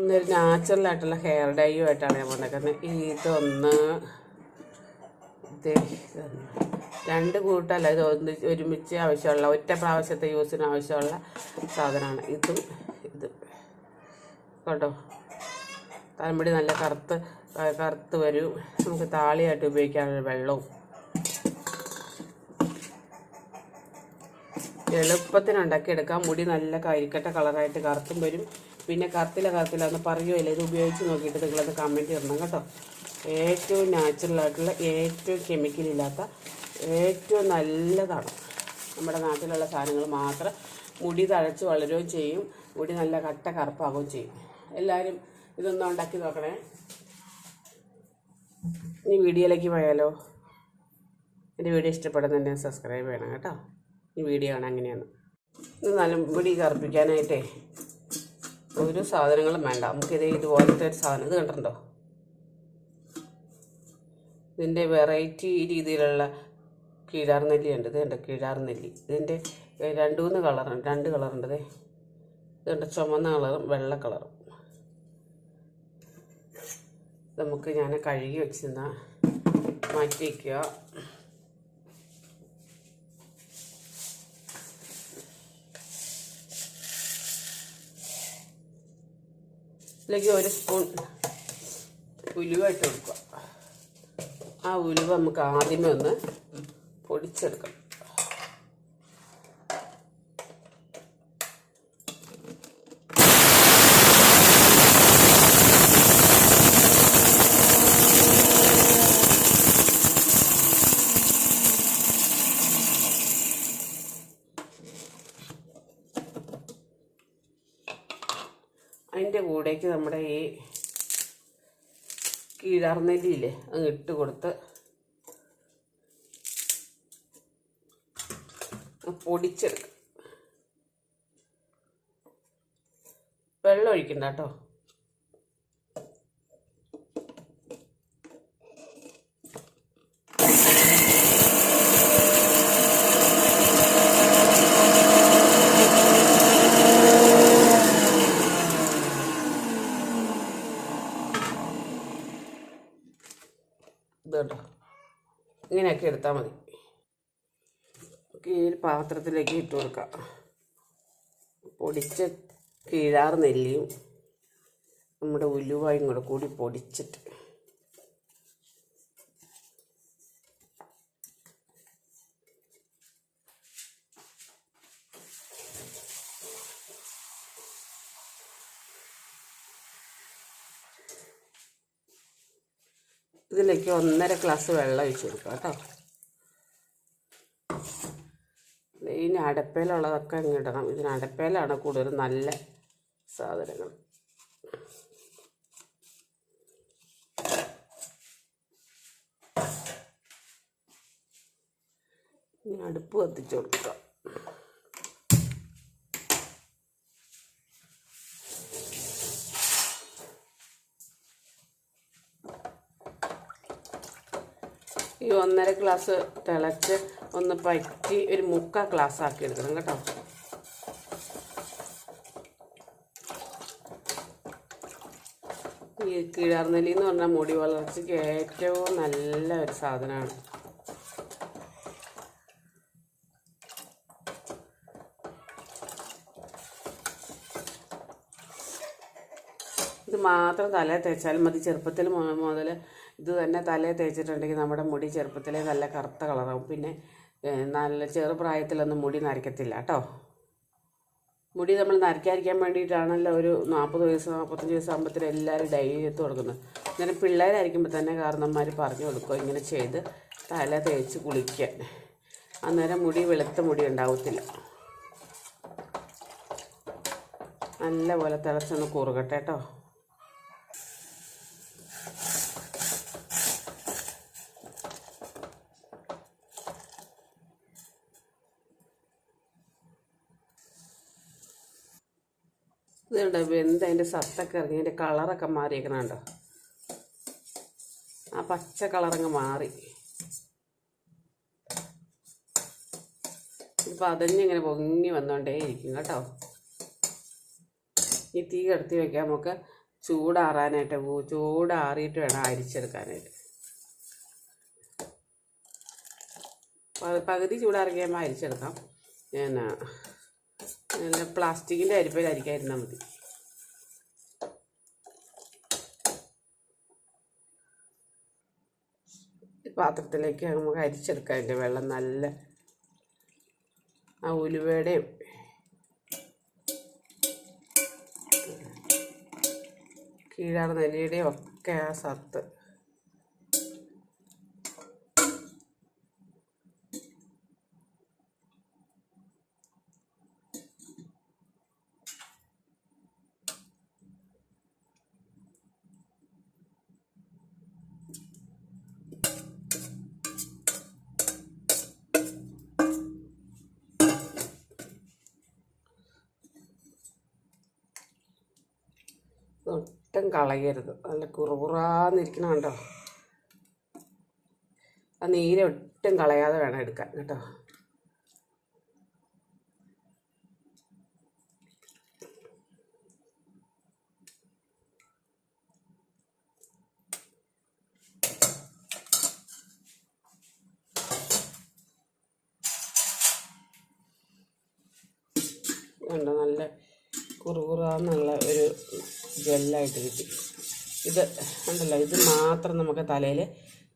ഇന്നൊരു നാച്ചുറൽ ആയിട്ടുള്ള ഹെയർ ഡൈയും ആയിട്ടാണ് ഞാൻ വന്നേക്കുന്നത് ഇതൊന്ന് രണ്ട് കൂട്ടല്ല ഇത് ഒന്ന് ഒരുമിച്ച് ആവശ്യമുള്ള ഒറ്റ പ്രാവശ്യത്തെ യൂസിന് ആവശ്യമുള്ള സാധനമാണ്. ഇതും ഇത്. കേട്ടോ തലമുടി നല്ല കറുത്ത് കറുത്ത് വരും. നമുക്ക് താളിയായിട്ട് ഉപയോഗിക്കാനുള്ള വെള്ളവും. എളുപ്പത്തിന് ഉണ്ടാക്കിയെടുക്കാം മുടി നല്ല കരിക്കട്ട കളറായിട്ട് കറുത്തും വരും. പിന്നെ കത്തില കത്തില എന്ന് പറയുമല്ലോ ഇത് ഉപയോഗിച്ച് നോക്കിയിട്ട് നിങ്ങളത് കമന്റ് ഇടണം കേട്ടോ. ഏറ്റവും നാച്ചുറൽ ആയിട്ടുള്ള ഏറ്റവും കെമിക്കൽ ഇല്ലാത്ത ഏറ്റവും നല്ലതാണ്. നമ്മുടെ നാട്ടിലുള്ള സാധനങ്ങൾ മാത്രം മുടി തഴച്ച് വളരുകയും ചെയ്യും. മുടി നല്ല കട്ട കറുപ്പാകുകയും ചെയ്യും. എല്ലാവരും ഇതൊന്നും ഉണ്ടാക്കി നോക്കണേ. ഇനി വീഡിയോയിലേക്ക് പോയാലോ? എന്റെ വീഡിയോ ഇഷ്ടപ്പെടുന്നുണ്ടെങ്കിൽ സബ്സ്ക്രൈബ് ചെയ്യണം കേട്ടോ. ഈ വീഡിയോ ആണ് അങ്ങനെയാണ് ഇത് നല്ല മുടി കറുപ്പിക്കാനായിട്ടേ ഒരു സാധനങ്ങളും വേണ്ട. നമുക്കിത് ഇതുപോലത്തെ ഒരു സാധനം ഇത് കണ്ടിട്ടുണ്ടോ? ഇതിന്റെ വെറൈറ്റി രീതിയിലുള്ള കീഴാർ നെല്ലി ഉണ്ട്. ഇത് കണ്ടോ? കീഴാർ നെല്ലി. ഇതിന്റെ രണ്ടു മൂന്ന് കളറുണ്ട് രണ്ട് കളറുണ്ട് ദേ. ഇതുണ്ട് ചുമന്ന കളറും വെള്ള കളറും നമുക്ക് ഞാൻ കഴുകി വെച്ചിരുന്ന മാറ്റി വയ്ക്കുക ഇതിലേക്ക് ഒരു സ്പൂൺ ഉലുവ കൊടുക്കുക. ആ ഉലുവ നമുക്ക് ആദ്യമേ ഒന്ന് പൊടിച്ചെടുക്കണം. അതിന്റെ കൂടേക്ക് നമ്മുടെ ഈ കീഴാർനെല്ലിയില്ലേ അങ്ങ് ഇട്ട് കൊടുത്ത് പൊടിച്ചെടുക്കും. വെള്ളം ഒഴിക്കണ്ട കേട്ടോ. ഇത് കേട്ടോ ഇങ്ങനെയൊക്കെ എടുത്താൽ മതി. ഈ പാത്രത്തിലേക്ക് ഇട്ട് കൊടുക്കാം. പൊടിച്ച കീഴാർ നെല്ലിയും നമ്മുടെ ഉലുവായും കൂടെ കൂടി പൊടിച്ചിട്ട്. ഇതിലേക്ക് ഒന്നര ഗ്ലാസ് വെള്ളം ഒഴിച്ച് കൊടുക്കുക കേട്ടോ. ഇതിന് അടപ്പയിലുള്ളതൊക്കെ അങ്ങ് ഇടണം. ഇതിന് അടപ്പയിലാണ് കൂടുതൽ നല്ല സാധനങ്ങൾ. ഇനി അടുപ്പ് കത്തിച്ച് കൊടുക്കുക ഒന്നര ഗ്ലാസ് തിളച്ച് ഒന്ന് പറ്റി ഒരു മുക്കാ ഗ്ലാസ് ആക്കി എടുക്കണം കേട്ടോ. ഈ കിഴാർനെല്ലി എന്ന് പറഞ്ഞാൽ മുടി വളർച്ചയ്ക്ക് ഏറ്റവും നല്ല ഒരു സാധനമാണ് ഇത് മാത്രം തല തേച്ചാൽ മതി. ചെറുപ്പത്തിൽ മുതൽ ഇത് തന്നെ തലയിൽ തേച്ചിട്ടുണ്ടെങ്കിൽ നമ്മുടെ മുടി ചെറുപ്പത്തിലേ നല്ല കറുത്ത കളറാവും. പിന്നെ നല്ല ചെറുപ്രായത്തിലൊന്നും മുടി നരയ്ക്കത്തില്ല കേട്ടോ. മുടി നമ്മൾ നരയ്ക്കാതിരിക്കാൻ വേണ്ടിയിട്ടാണല്ലോ ഒരു നാൽപ്പത് വയസ്സ് നാൽപ്പത്തഞ്ച് വയസ്സ് ആകുമ്പോഴത്തേനും എല്ലാവരും ഡൈലി എത്തു കൊടുക്കുന്നത് അങ്ങനെ പിള്ളേരായിരിക്കുമ്പോൾ തന്നെ കാരണന്മാർ പറഞ്ഞു കൊടുക്കും ഇങ്ങനെ ചെയ്ത് തല തേച്ച് കുളിക്കാൻ. അന്നേരം മുടി വെളുത്ത മുടി ഉണ്ടാവത്തില്ല. നല്ല പോലെ തിളച്ചൊന്ന് കുറുകട്ടെ കേട്ടോ. കണ്ടോ? വെന്ത് അതിന്റെ സത്തൊക്കെ ഇറങ്ങി അതിന്റെ കളറൊക്കെ മാറിയേക്കണുണ്ടോ? ആ പച്ച കളറങ്ങ് മാറി. ഇപ്പം അതഞ്ഞിങ്ങനെ പൊങ്ങി വന്നുകൊണ്ടേ ഇരിക്കും കേട്ടോ. ഈ തീ കടത്തി വെക്കാൻ നമുക്ക് ചൂടാറാനായിട്ട് ചൂടാറിയിട്ട് വേണം അരിച്ചെടുക്കാനായിട്ട്. പകുതി ചൂടാറി അരിച്ചെടുക്കാം. നല്ല പ്ലാസ്റ്റിക്കിന്റെ അരിപ്പയിൽ അരിക്കാതിരുന്നാൽ മതി. പാത്രത്തിലേക്ക് നമുക്ക് അരിച്ചെടുക്കാം അതിന്റെ വെള്ളം നല്ല ആ ഉലുവയുടെയും കീഴാർ നെല്ലിയുടെയും ഒക്കെ ആ സത്ത് ഒട്ടും കളയരുത്. നല്ല കുറുകുറാന്നിരിക്കണം കണ്ടോ? ആ നീര് ഒട്ടും കളയാതെ വേണം എടുക്കാൻ കേട്ടോ. കണ്ടോ? നല്ല കുറുകുറാന്നുള്ള ഒരു ജെല്ലായിട്ട് കിട്ടി ഇത് ഉണ്ടല്ലോ ഇത് മാത്രം നമുക്ക് തലയിൽ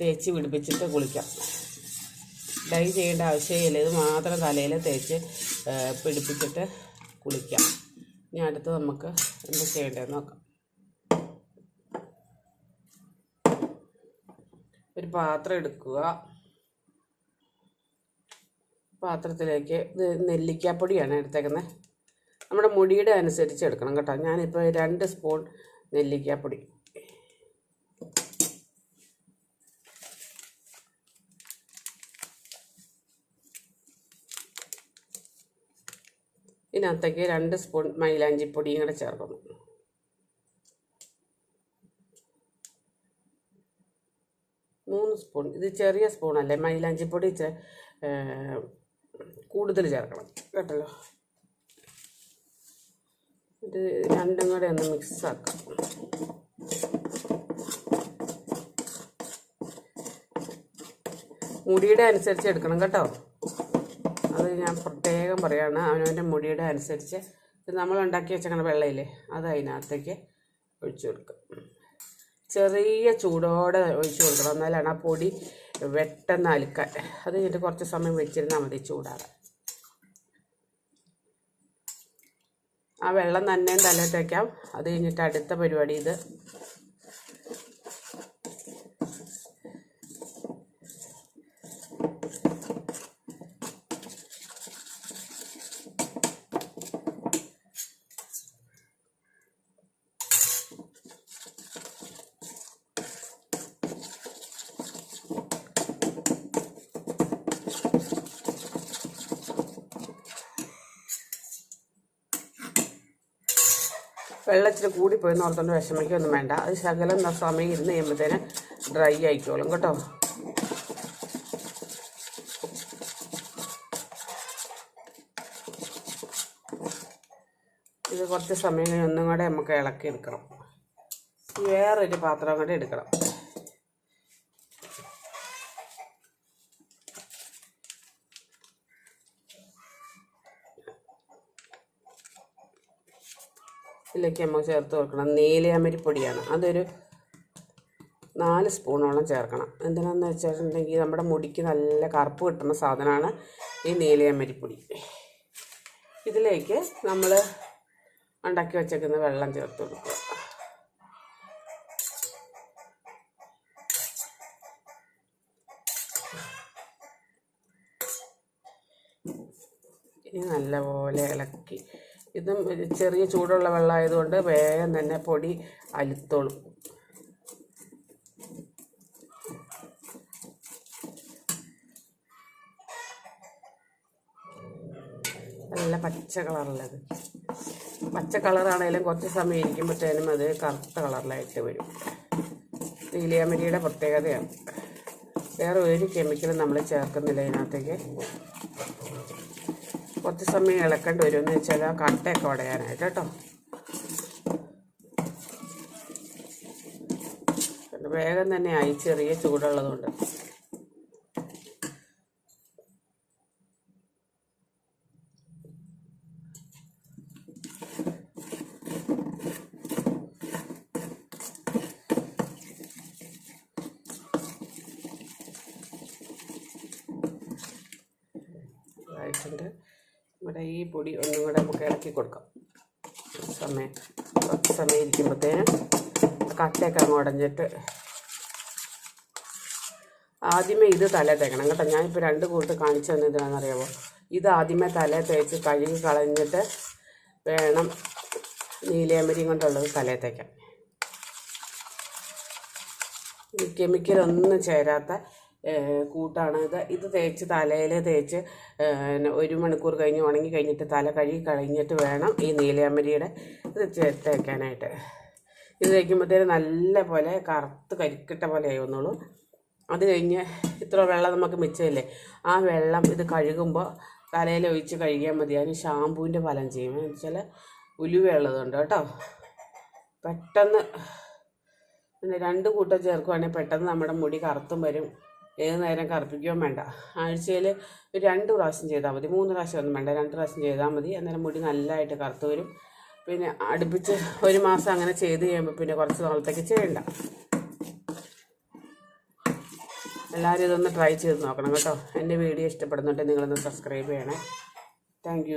തേച്ച് പിടിപ്പിച്ചിട്ട് കുളിക്കാം ഡൈ ചെയ്യേണ്ട ആവശ്യമില്ല ഇത് മാത്രം തലയിൽ തേച്ച് പിടിപ്പിച്ചിട്ട് കുളിക്കാം ഇനി അടുത്ത് നമുക്ക് എന്താ ചെയ്യേണ്ടതെന്ന് നോക്കാം ഒരു പാത്രം എടുക്കുക പാത്രത്തിലേക്ക് ഇത് നെല്ലിക്കാപ്പൊടിയാണ് എടുത്തേക്കുന്നത് നമ്മുടെ മുടിയുടെ അനുസരിച്ച് എടുക്കണം കേട്ടോ. ഞാനിപ്പോൾ രണ്ട് സ്പൂൺ നെല്ലിക്കാപ്പൊടി. ഇതിനകത്തേക്ക് രണ്ട് സ്പൂൺ മൈലാഞ്ചിപ്പൊടിയും കൂടെ ചേർക്കുന്നു. മൂന്ന് സ്പൂൺ. ഇത് ചെറിയ സ്പൂണല്ലേ? മൈലാഞ്ചിപ്പൊടി കൂടുതൽ ചേർക്കണം. കേട്ടല്ലോ? ഇത് രണ്ടും കൂടെ ഒന്ന് മിക്സാക്കാം. മുടിയുടെ അനുസരിച്ച് എടുക്കണം കേട്ടോ. അത് ഞാൻ പ്രത്യേകം പറയാണ്. അവനവന്റെ മുടിയുടെ അനുസരിച്ച് ഇത് നമ്മൾ ഉണ്ടാക്കി വെച്ചേക്കണ വെള്ളയില്ലേ അത് അതിനകത്തേക്ക് ഒഴിച്ചു കൊടുക്കാം. ചെറിയ ചൂടോടെ ഒഴിച്ചു കൊടുക്കണം. എന്നാലാണ് ആ പൊടി വെട്ടെന്ന് അലുക്കാൻ അത് കഴിഞ്ഞിട്ട് കുറച്ച് സമയം വെച്ചിരുന്നാൽ മതി ചൂടാകാൻ. ആ വെള്ളം തന്നെ തലയിൽ തേക്കാം അത് കഴിഞ്ഞിട്ട് അടുത്ത പരിപാടി ഇത്. വെള്ളം ഇച്ചിരി കൂടിപ്പോയി നോർത്തോണ്ട് വിഷമിക്കൊന്നും വേണ്ട. അത് ശകലം സമയം ഇരുന്ന് കഴിയുമ്പോഴത്തേന് ഡ്രൈ ആയിക്കോളും കേട്ടോ. ഇത് കുറച്ച് സമയം ഒന്നും കൂടെ നമുക്ക് ഇളക്കി എടുക്കണം. വേറൊരു പാത്രം കൂടെ എടുക്കണം. ഇതിലേക്ക് നമുക്ക് ചേർത്ത് കൊടുക്കണം നീലയാമരിപ്പൊടിയാണ് അതൊരു നാല് സ്പൂണോളം ചേർക്കണം. എന്തിനാന്ന് വെച്ചിട്ടുണ്ടെങ്കിൽ നമ്മുടെ മുടിക്ക് നല്ല കറുപ്പ് കിട്ടുന്ന സാധനമാണ് ഈ നീലയാമരിപ്പൊടി ഇതിലേക്ക് നമ്മൾ ഉണ്ടാക്കി വെച്ചേക്കുന്ന വെള്ളം ചേർത്ത് കൊടുക്കുക. ഇനി നല്ലപോലെ ഇളക്കി ഇതും ചെറിയ ചൂടുള്ള വെള്ളമായതുകൊണ്ട് വേഗം തന്നെ പൊടി അലുത്തോളും. നല്ല പച്ച കളറുള്ളത് പച്ച കളറാണെങ്കിലും കുറച്ച് സമയം ഇരിക്കുമ്പോഴത്തേനും അത് കറുത്ത കളറിലായിട്ട് വരും. നീലിയാമരിയുടെ പ്രത്യേകതയാണ്. വേറെ ഒരു കെമിക്കലും നമ്മൾ ചേർക്കുന്നില്ല ഇതിനകത്തേക്ക്. കുറച്ച് സമയം ഇളക്കേണ്ടി വരുമെന്ന് വെച്ചാൽ ആ കട്ടയൊക്കെ ഉടയാനായിട്ട് കേട്ടോ. വേഗം തന്നെ ആയി ചെറിയ ചൂടുള്ളതുകൊണ്ട്. പൊടി ഒന്നും കൂടെ നമുക്ക് ഇളക്കി കൊടുക്കാം. സമയം കുറച്ച് സമയം ഇരിക്കുമ്പോഴത്തേനും കട്ടയൊക്കെ അങ്ങ് ഉടഞ്ഞിട്ട് ആദ്യമേ ഇത് തല തേക്കണം കേട്ടോ. ഞാനിപ്പോൾ രണ്ട് കൂട്ട് കാണിച്ചു തന്നെ ഇതിനാണെന്നറിയാമോ ഇത് ആദ്യമേ തല തേച്ച് കഴുകി കളഞ്ഞിട്ട് വേണം നീലയമരിയും കൊണ്ടുള്ളത് തലേ തേക്കാൻ. കെമിക്കലൊന്നും ചേരാത്ത കൂട്ടാണ്. ഇത് ഇത് തേച്ച് തലയിൽ തേച്ച് ഒരു മണിക്കൂർ കഴിഞ്ഞ് ഉണങ്ങി കഴിഞ്ഞിട്ട് തല കഴുകി കഴിഞ്ഞിട്ട് വേണം ഈ നീലയമരിയുടെ ഇത് തേക്കാനായിട്ട്. ഇത് തേക്കുമ്പോഴത്തേന് നല്ല പോലെ കറുത്ത് കരിക്കിട്ട പോലെ ആയി വന്നോളൂ. അത് കഴിഞ്ഞ് ഇത്ര വെള്ളം നമുക്ക് മിച്ചമില്ലേ ആ വെള്ളം ഇത് കഴുകുമ്പോൾ തലയിൽ ഒഴിച്ച് കഴുകിയാൽ മതി. അതിന് ഷാമ്പൂവിന്റെ ഫലം ചെയ്യും. എന്ന് വെച്ചാൽ ഉലുവയുള്ളതുണ്ട് കേട്ടോ. പെട്ടെന്ന് രണ്ട് കൂട്ടം ചേർക്കുവാണെങ്കിൽ പെട്ടെന്ന് നമ്മുടെ മുടി കറുത്തും വരും. ഏത് നേരം കറുപ്പിക്കുകയും വേണ്ട. ആഴ്ചയിൽ ഒരു രണ്ട് പ്രാവശ്യം ചെയ്താൽ മതി. മൂന്ന് പ്രാവശ്യം ഒന്നും വേണ്ട. രണ്ട് പ്രാവശ്യം ചെയ്താൽ മതി. അന്നേരം മുടി നല്ലതായിട്ട് കറുത്ത് വരും. പിന്നെ അടുപ്പിച്ച് ഒരു മാസം അങ്ങനെ ചെയ്ത് കഴിയുമ്പോൾ പിന്നെ കുറച്ച് നാളത്തേക്ക് ചെയ്യണ്ട. എല്ലാവരും ഇതൊന്ന് ട്രൈ ചെയ്ത് നോക്കണം കേട്ടോ. എന്റെ വീഡിയോ ഇഷ്ടപ്പെടുന്നുണ്ടെങ്കിൽ നിങ്ങളൊന്ന് സബ്സ്ക്രൈബ് ചെയ്യണേ. താങ്ക്